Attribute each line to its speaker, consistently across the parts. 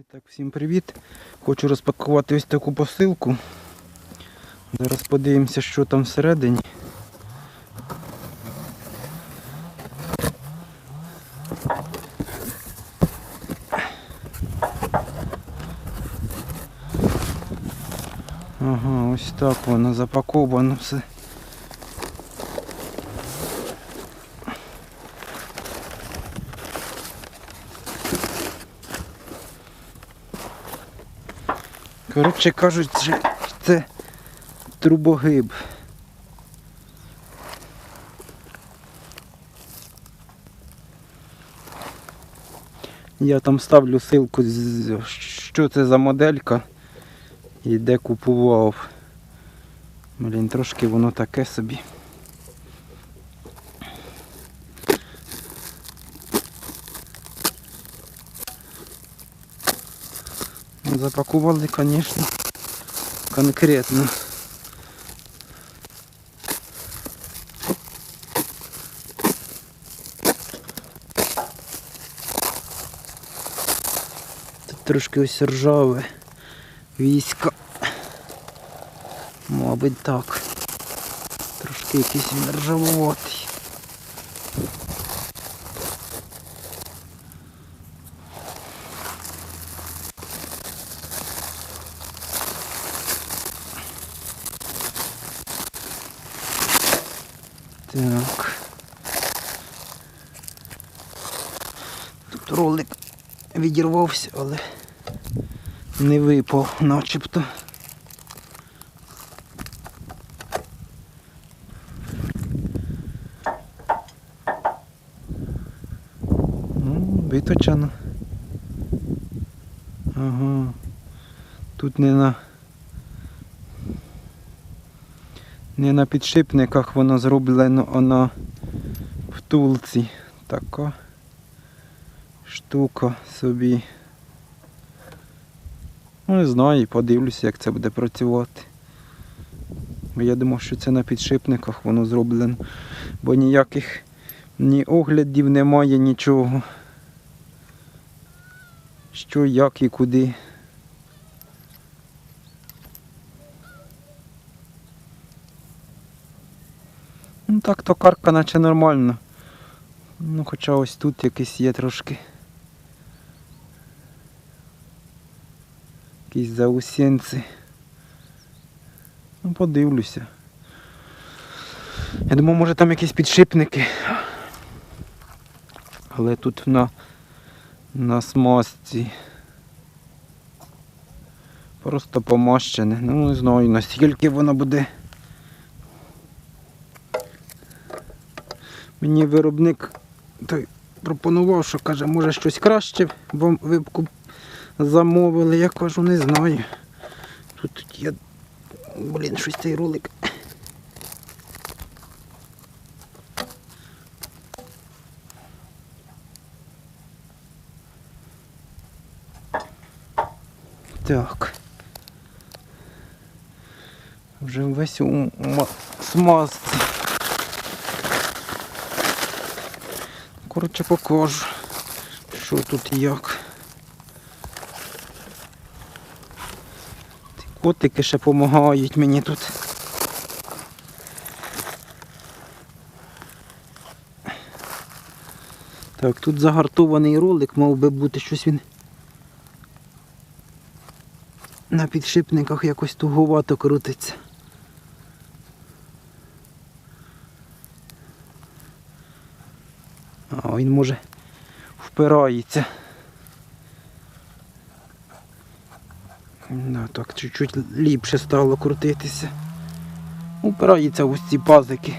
Speaker 1: І так, всім привіт. Хочу розпакувати ось таку посилку. Зараз подивимося, що там всередині. Ага, ось так воно запаковано все. Коротше кажуть, що це трубогиб. Я там ставлю ссылку, що це за моделька і де купував. Блін, трошки воно таке собі. Запакували, звісно, конкретно. Тут трошки ось ржаве військо. Мабуть так. Трошки якийсь він ржавуватий. Відірвався, але не випав начебто. Ну, виточено. Ага. Тут не на не на підшипниках воно зроблено, а на втулці. Така штука собі. Ну, не знаю, подивлюся, як це буде працювати. Бо я думав, що це на підшипниках воно зроблено. Бо ніяких ні оглядів немає, нічого. Що, як і куди. Ну так токарка наче нормально. Ну хоча ось тут якийсь є трошки. Якісь заусенці. Ну подивлюся. Я думав, може там якісь підшипники. Але тут на, на смазці. Просто помащене. Ну не знаю наскільки воно буде. Мені виробник той пропонував, що каже, може щось краще вам ви замовили. Я кажу, не знаю. Тут є. Блін, щось цей ролик. Так. Вже весь у смазці. Коротше покажу, що тут як. Котики ще допомагають мені тут. Так, тут загартований ролик, мав би бути щось він на підшипниках якось туговато крутиться. А він може впирається. Да, так, чуть-чуть ліпше стало крутитися. Упирається в ось ці пазики.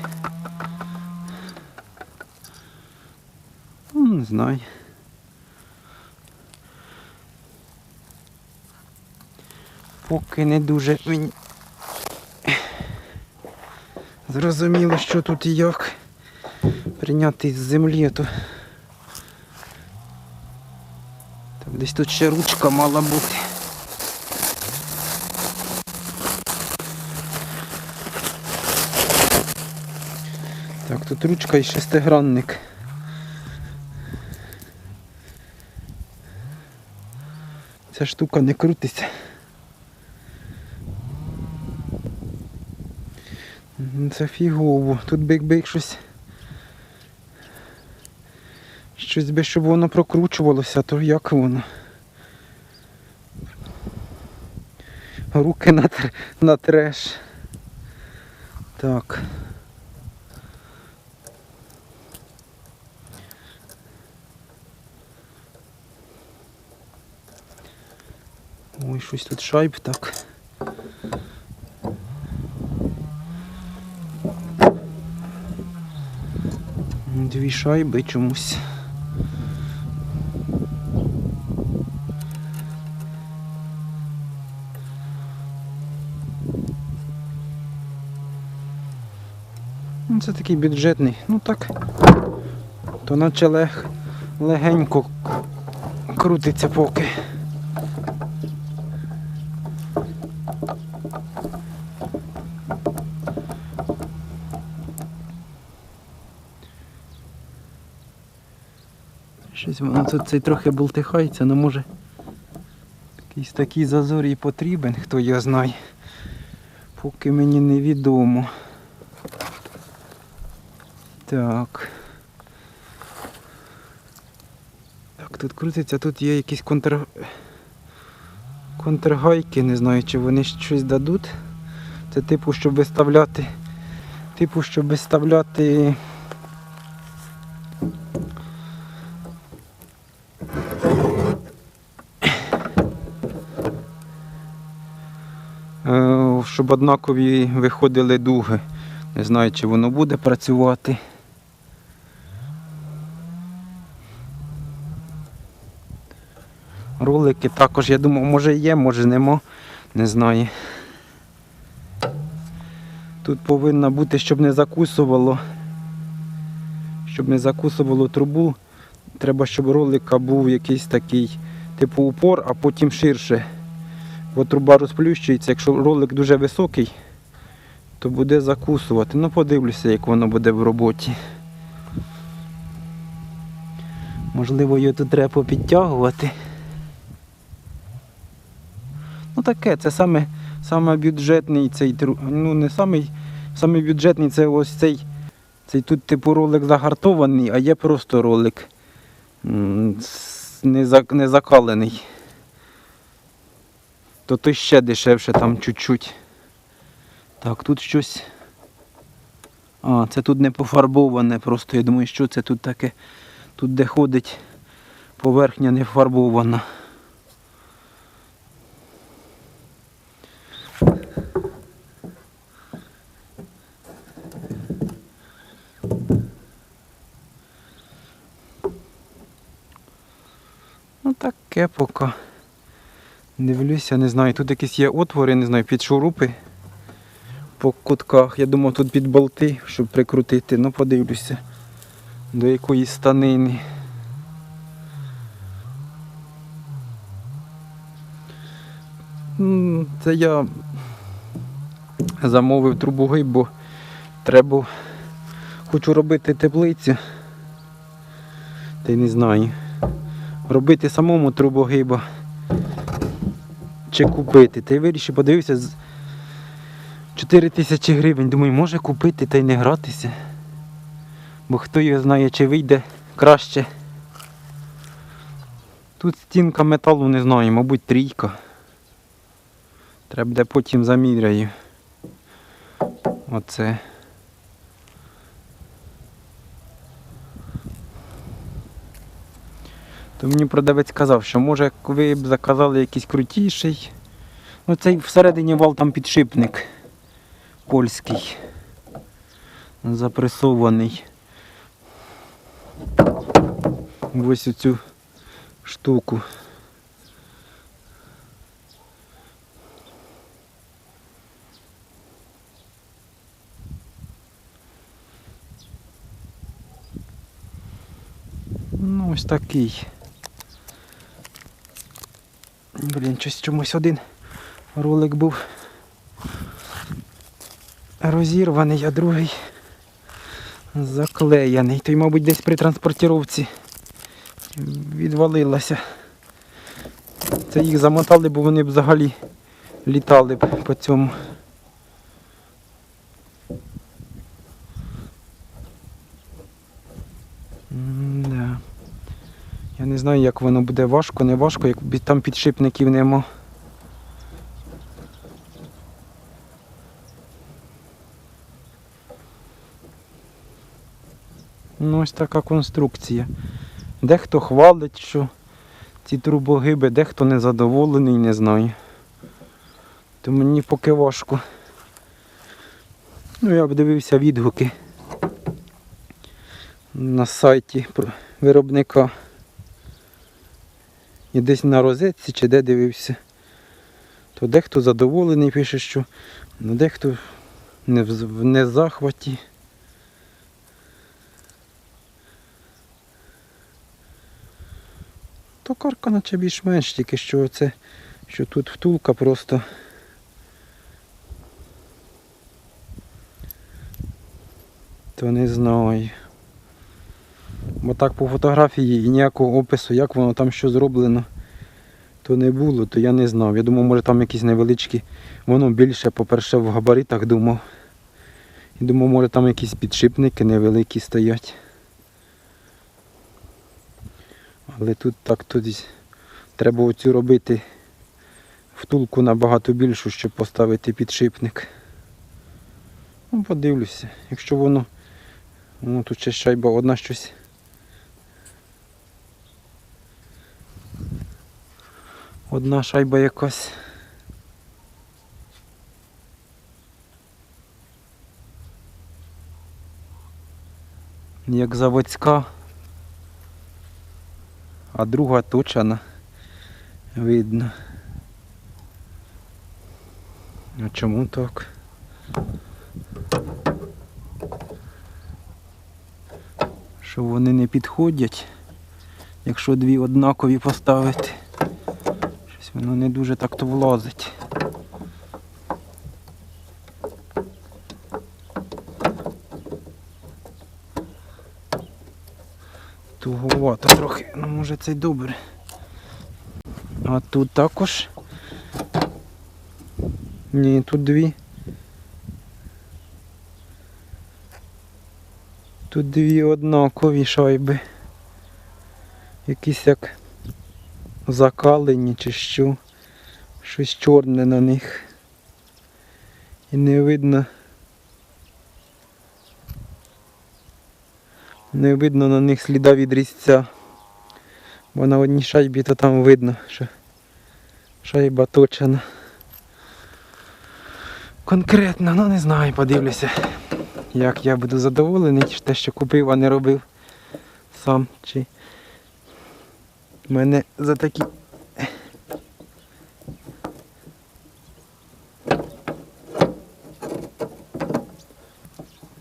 Speaker 1: Ну, Не знаю. Поки не дуже мені зрозуміло, що тут і як прийняти з землі, то там десь тут ще ручка мала бути. Так, тут ручка і шестигранник. Ця штука не крутиться. Це фігово. Тут би якби щось. Щось би, щоб воно прокручувалося, то як воно? Руки на, тр... на треш. Так. Ой, щось тут шайб так. Дві шайби чомусь. Ну, Це такий бюджетний. Ну так. То наче лег, легенько крутиться поки. Щось воно тут цей трохи болтихається, але може якийсь такий зазор і потрібен, хто його знає. Поки мені невідомо. Так. Так, тут крутиться, тут є якісь контр... контргайки, не знаю, чи вони щось дадуть. Це типу, щоб виставляти. Типу, щоб виставляти. Щоб однакові виходили дуги. Не знаю, чи воно буде працювати. Ролики також, я думав, може є, може нема. Не знаю. Тут повинно бути, щоб не закусувало. Щоб не закусувало трубу. Треба, щоб ролика був якийсь такий, типу упор, а потім ширше. Бо труба розплющується, якщо ролик дуже високий, то буде закусувати. Ну подивлюся, як воно буде в роботі. Можливо, його тут треба попідтягувати. Ну таке, це саме, саме бюджетний цей ну не самий, самий бюджетний це ось цей. Цей тут типу ролик загартований, а є просто ролик не закалений. То той ще дешевше там чуть-чуть. Так, тут щось. А, це тут не пофарбоване, просто я думаю, що це тут таке. Тут де ходить поверхня не фарбована. Ну таке поки. Дивлюся, не знаю, тут якісь є отвори, не знаю, під шурупи по кутках. Я думав тут під болти, щоб прикрутити, ну подивлюся до якоїсь станини. Це я замовив трубогиб, бо треба хочу робити теплицю. Та й не знаю. Робити самому трубогиба чи купити. Та й вирішив, подивився з 4 тисячі гривень. Думаю, може купити та й не гратися. Бо хто його знає, чи вийде краще. Тут стінка металу не знаю, мабуть, трійка. Треба буде потім заміряю. Оце. То мені продавець казав, що може ви б заказали якийсь крутіший. Ну цей всередині вал там підшипник польський. Запресований. Ось оцю штуку. Ну, ось такий. Блін, щось чомусь один ролик був розірваний, а другий заклеєний. Той, мабуть, десь при транспортіровці відвалилася. Це їх замотали, бо вони б взагалі літали б по цьому. М-да. Я не знаю, як воно буде важко, не важко, як там підшипників нема. Ну, ось така конструкція. Дехто хвалить, що ці трубогиби, дехто незадоволений, не знаю. То мені поки важко. Ну, я б дивився відгуки на сайті виробника. І десь на розетці чи де дивився. То дехто задоволений пише, що ну, дехто не в, з- в не. То карка наче більш-менш, тільки що це, що тут втулка просто. То не знаю. Бо так по фотографії і ніякого опису, як воно там що зроблено, то не було, то я не знав. Я думав, може там якісь невеличкі, воно більше, по-перше, в габаритах думав. І думав, може там якісь підшипники невеликі стоять. Але тут так тут треба оцю робити втулку набагато більшу, щоб поставити підшипник. Ну, подивлюся. Якщо воно. Ну тут ще шайба одна щось. Одна шайба якась. Як заводська а друга точана видно. А чому так? Що вони не підходять, якщо дві однакові поставити. Щось воно не дуже так то влазить. Туговато трохи, ну може це й добре. А тут також. Ні, тут дві. Тут дві однакові шайби. Якісь як закалені чи що. Щось чорне на них. І не видно. Не видно на них сліда від різця. Бо на одній шайбі то там видно, що шайба точена. Конкретно, ну не знаю, подивлюся, як я буду задоволений, чи те, що купив, а не робив сам. Чи мене за такі.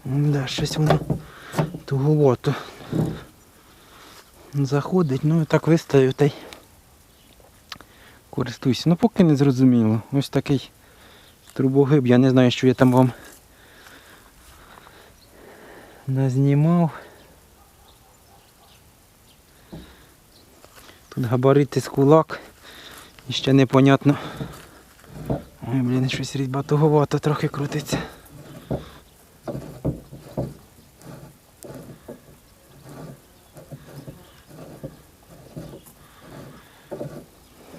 Speaker 1: Да, щось воно туговато заходить, ну так виставив та й користуюся. Ну поки не зрозуміло. Ось такий трубогиб, я не знаю, що я там вам назнімав. Габарити з кулак. І ще непонятно. Ой, блін, щось різьба туговато трохи крутиться.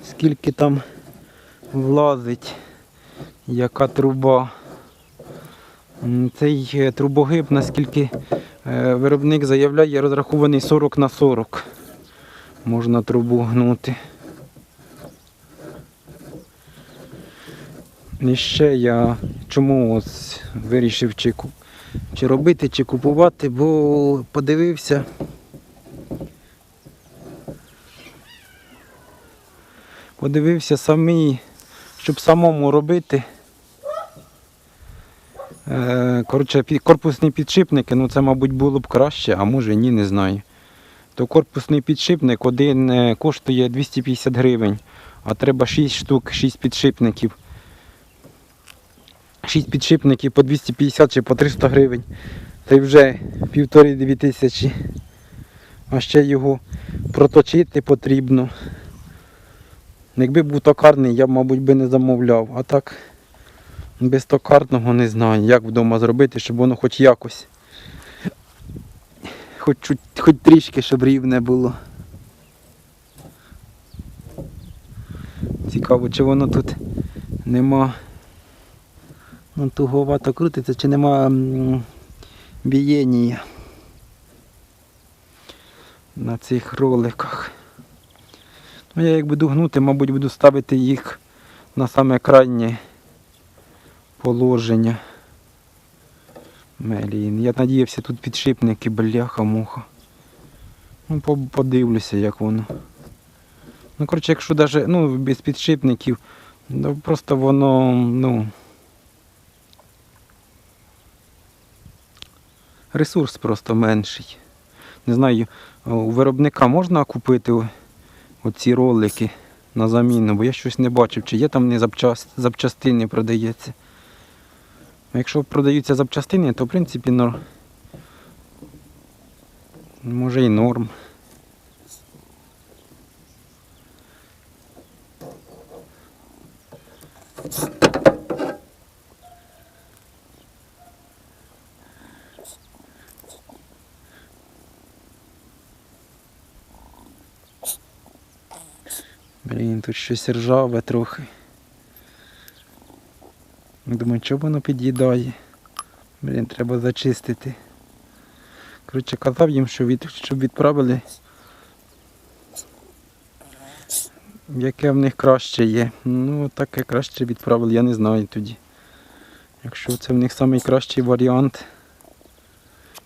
Speaker 1: Скільки там влазить, яка труба. Цей е, трубогиб, наскільки е, виробник заявляє, розрахований 40 на 40. Можна трубу гнути. І ще я чому ось вирішив чи, чи робити, чи купувати, бо подивився. Подивився самі, щоб самому робити. Е, Коротше, корпусні підшипники, ну це, мабуть, було б краще, а може ні, не знаю. То корпусний підшипник один е, коштує 250 гривень, а треба 6 штук, 6 підшипників. 6 підшипників по 250 чи по 300 гривень. Та й вже півтори-дві тисячі. А ще його проточити потрібно. Якби був токарний, я б, мабуть, би не замовляв. А так, без токарного не знаю, як вдома зробити, щоб воно хоч якось. Хоч, хоч трішки, щоб рівне було. Цікаво, чи воно тут нема. Ну, туговато крутиться, чи нема бієнія на цих роликах. Ну, я як буду гнути, мабуть, буду ставити їх на саме крайнє положення. Блін, я надіявся тут підшипники, бляха-муха. Ну, подивлюся, як воно. Ну, коротше, якщо навіть ну, без підшипників, ну, просто воно, ну. Ресурс просто менший. Не знаю, у виробника можна купити оці ролики на заміну, бо я щось не бачив, чи є там не запчаст... запчастини продається. А Якщо продаються запчастини, то в принципі нор... може і норм. Блін, тут щось ржаве трохи. Думаю, що воно під'їдає. Блін, треба зачистити. Коротше, казав їм, що від, щоб відправили. Яке в них краще є. Ну, таке краще відправили, я не знаю тоді. Якщо це в них найкращий варіант,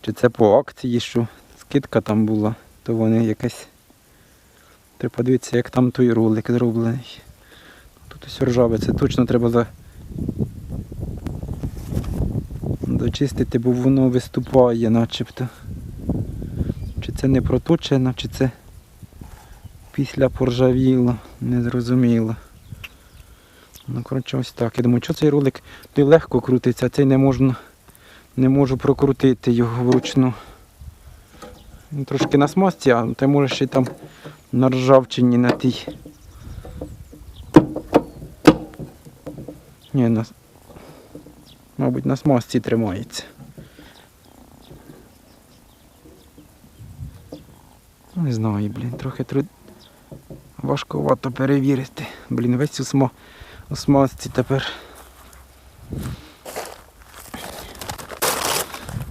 Speaker 1: чи це по акції, що скидка там була, то вони якась. Треба подивитися, як там той ролик зроблений. Тут ось ржаве, це точно треба за... дочистити, бо воно виступає начебто. Чи це не проточено, чи це після поржавіло, не зрозуміло. Ну, коротше, ось так. Я думаю, що цей ролик той легко крутиться, а цей не можна, не можу прокрутити його вручну. Він трошки на смазці, а ти можеш ще там на ржавчині на тій. Ні, на... мабуть, на смазці тримається. Не знаю, блін, трохи труд... важкувато перевірити. Блін, весь у, смо... у смазці тепер.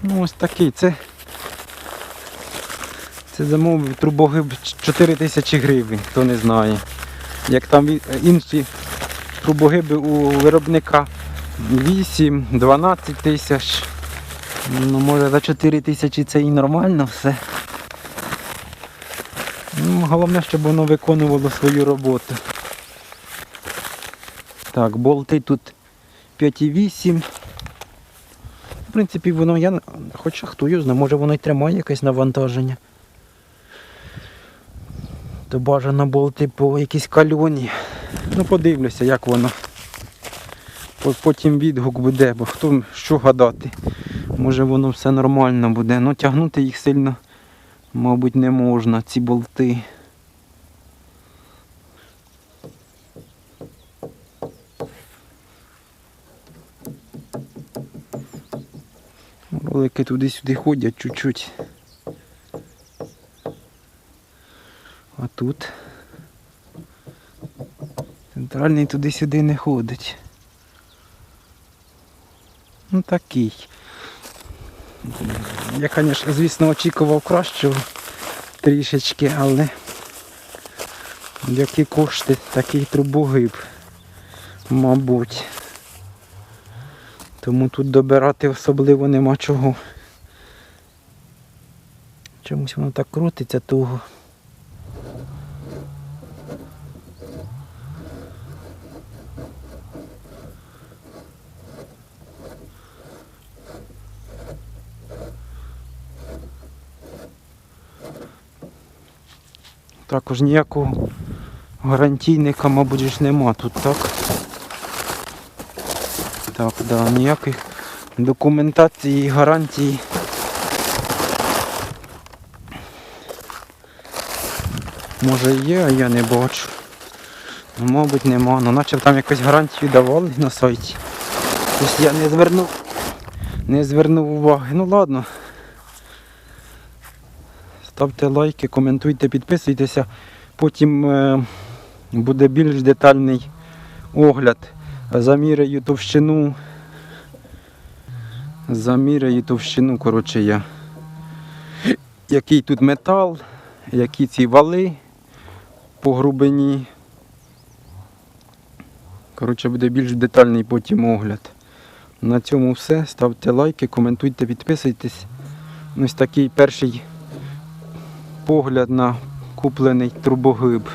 Speaker 1: Ну ось такий, це. Це замовив трубогиб 4 тисячі гривень, хто не знає. Як там інші трубогиби у виробника 8-12 тисяч. Ну, може за 4 тисячі це і нормально все. Ну, головне, щоб воно виконувало свою роботу. Так, болти тут 5,8. В принципі, воно я. Хоча хто його знає, може воно й тримає якесь навантаження. То бажано болти по якійсь кальоні. Ну подивлюся, як воно. По- Потім відгук буде, бо хто що гадати. Може воно все нормально буде. Ну тягнути їх сильно, мабуть, не можна, ці болти. Ролики туди-сюди ходять чуть-чуть. А тут центральний туди-сюди не ходить. Ну такий. Я, звісно, звісно, очікував кращого трішечки, але які кошти, такий трубогиб, мабуть. Тому тут добирати особливо нема чого. Чомусь воно так крутиться туго. Також ніякого гарантійника, мабуть, ж нема тут, так? Так, да, ніяких документації гарантій. Може є, а я не бачу. Ну, мабуть, нема. Ну, наче там якусь гарантію давали на сайті. Ось я не звернув, не звернув уваги. Ну ладно. Ставте лайки, коментуйте, підписуйтеся. Потім е, буде більш детальний огляд. Заміряю товщину. Заміряю товщину, коротше, я. Який тут метал, які ці вали по грубині. Коротше, буде більш детальний потім огляд. На цьому все. Ставте лайки, коментуйте, підписуйтесь. Ось такий перший погляд на куплений трубоглиб.